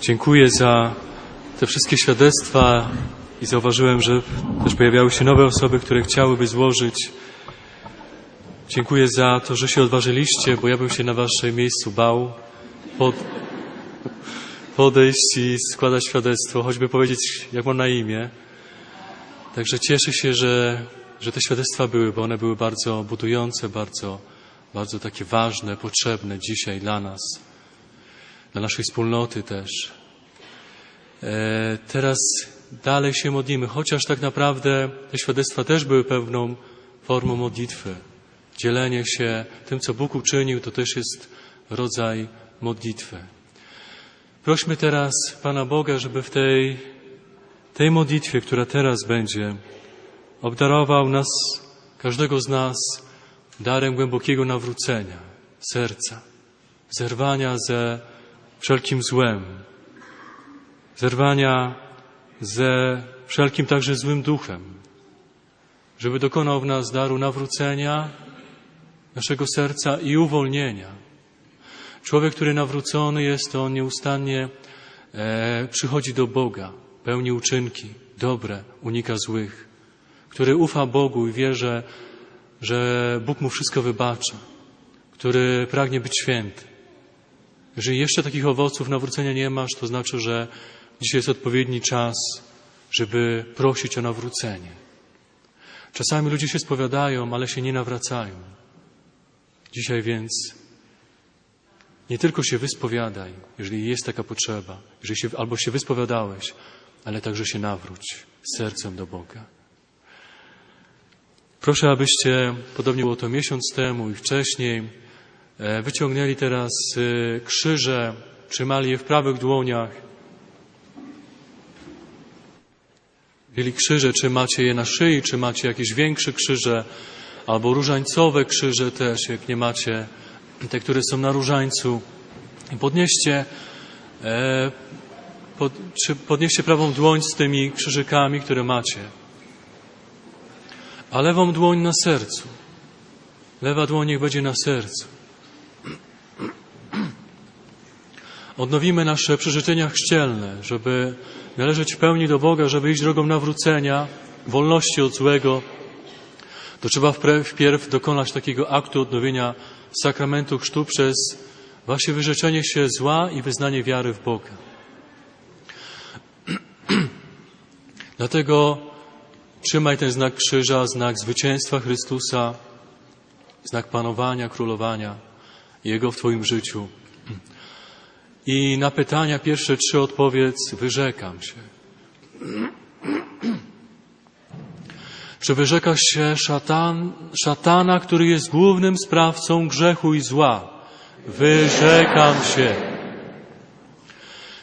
Dziękuję za te wszystkie świadectwa i zauważyłem, że też pojawiały się nowe osoby, które chciałyby złożyć. Dziękuję za to, że się odważyliście, bo ja bym się na waszym miejscu bał pod, podejść i składać świadectwo, choćby powiedzieć, jak mam na imię. Także cieszę się, że, że te świadectwa były, bo one były bardzo budujące, bardzo, bardzo takie ważne, potrzebne dzisiaj dla nas, dla naszej wspólnoty też. E, teraz dalej się modlimy, chociaż tak naprawdę te świadectwa też były pewną formą modlitwy. Dzielenie się tym, co Bóg uczynił, to też jest rodzaj modlitwy. Prośmy teraz Pana Boga, żeby w tej, tej modlitwie, która teraz będzie, obdarował nas, każdego z nas, darem głębokiego nawrócenia, serca, zerwania ze wszelkim złem, zerwania ze wszelkim także złym duchem, żeby dokonał w nas daru nawrócenia naszego serca i uwolnienia. Człowiek, który nawrócony jest, to on nieustannie e, przychodzi do Boga, pełni uczynki dobre, unika złych, który ufa Bogu i wie, że, że Bóg mu wszystko wybacza, który pragnie być święty. Jeżeli jeszcze takich owoców nawrócenia nie masz, to znaczy, że dzisiaj jest odpowiedni czas, żeby prosić o nawrócenie. Czasami ludzie się spowiadają, ale się nie nawracają. Dzisiaj więc nie tylko się wyspowiadaj, jeżeli jest taka potrzeba, jeżeli się, albo się wyspowiadałeś, ale także się nawróć sercem do Boga. Proszę, abyście, podobnie było to miesiąc temu i wcześniej, wyciągnęli teraz e, krzyże, trzymali je w prawych dłoniach. Mieli krzyże, czy macie je na szyi, czy macie jakieś większe krzyże, albo różańcowe krzyże też, jak nie macie te, które są na różańcu. Podnieście, e, pod, czy podnieście prawą dłoń z tymi krzyżykami, które macie, a lewą dłoń na sercu. Lewa dłoń niech będzie na sercu. Odnowimy nasze przeżyczenia chrzcielne, żeby należeć w pełni do Boga, żeby iść drogą nawrócenia, wolności od złego, to trzeba wpierw dokonać takiego aktu odnowienia sakramentu chrztu przez właśnie wyrzeczenie się zła i wyznanie wiary w Boga. Dlatego trzymaj ten znak krzyża, znak zwycięstwa Chrystusa, znak panowania, królowania Jego w Twoim życiu. I na pytania pierwsze trzy odpowiedz, wyrzekam się. Czy wyrzekasz się szatan, szatana, który jest głównym sprawcą grzechu i zła? Wyrzekam się.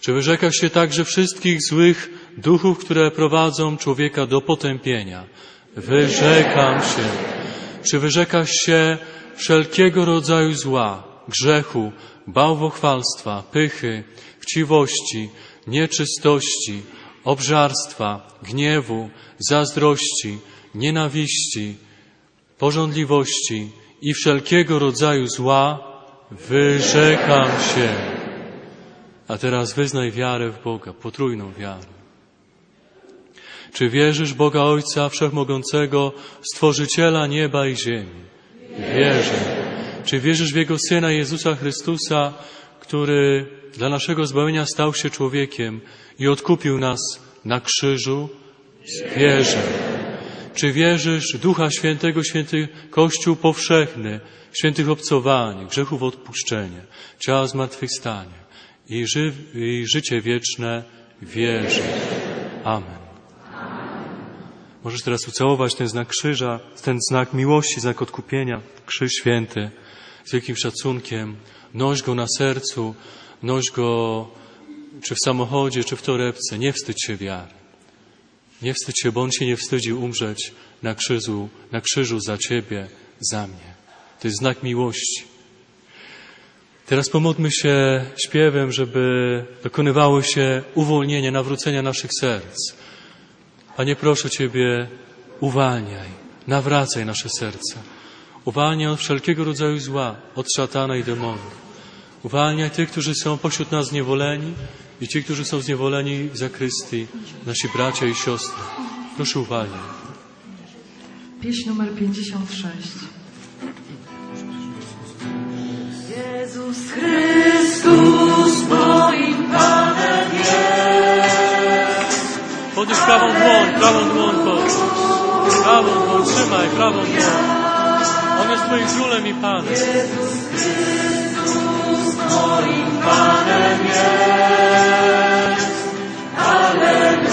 Czy wyrzekasz się także wszystkich złych duchów, które prowadzą człowieka do potępienia? Wyrzekam się. Czy wyrzekasz się wszelkiego rodzaju zła, grzechu, bałwochwalstwa, pychy, chciwości, nieczystości, obżarstwa, gniewu, zazdrości, nienawiści, pożądliwości i wszelkiego rodzaju zła, wyrzekam się. A teraz wyznaj wiarę w Boga, potrójną wiarę. Czy wierzysz Boga Ojca Wszechmogącego, Stworzyciela nieba i ziemi? Wierzę. Czy wierzysz w Jego Syna Jezusa Chrystusa, który dla naszego zbawienia stał się człowiekiem i odkupił nas na krzyżu? Wierzę. Czy wierzysz Ducha Świętego, Święty Kościół powszechny, świętych obcowań, grzechów odpuszczenie, ciała zmartwychwstanie i, ży i życie wieczne? Wierzę. Amen. Możesz teraz ucałować ten znak krzyża, ten znak miłości, znak odkupienia, krzyż święty, z wielkim szacunkiem. Noś go na sercu, noś go czy w samochodzie, czy w torebce. Nie wstydź się wiary. Nie wstydź się, bo On się nie wstydził umrzeć na krzyżu, na krzyżu za Ciebie, za mnie. To jest znak miłości. Teraz pomódlmy się śpiewem, żeby dokonywało się uwolnienie, nawrócenia naszych serc. Panie, proszę Ciebie, uwalniaj, nawracaj nasze serca. Uwalniaj od wszelkiego rodzaju zła, od szatana i demonów. Uwalniaj tych, którzy są pośród nas zniewoleni i ci, którzy są zniewoleni w zakrystii, nasi bracia i siostry. Proszę uwagi. Pieśń numer 56. Jezus Chrystus Podnieś prawą dłoń, prawą dłoń podnieś. Prawą dłoń, trzymaj, prawą dłoń. On jest Twoim królem i Panem. Moim Panem jest. Jezus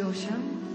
Pieśń numer 38.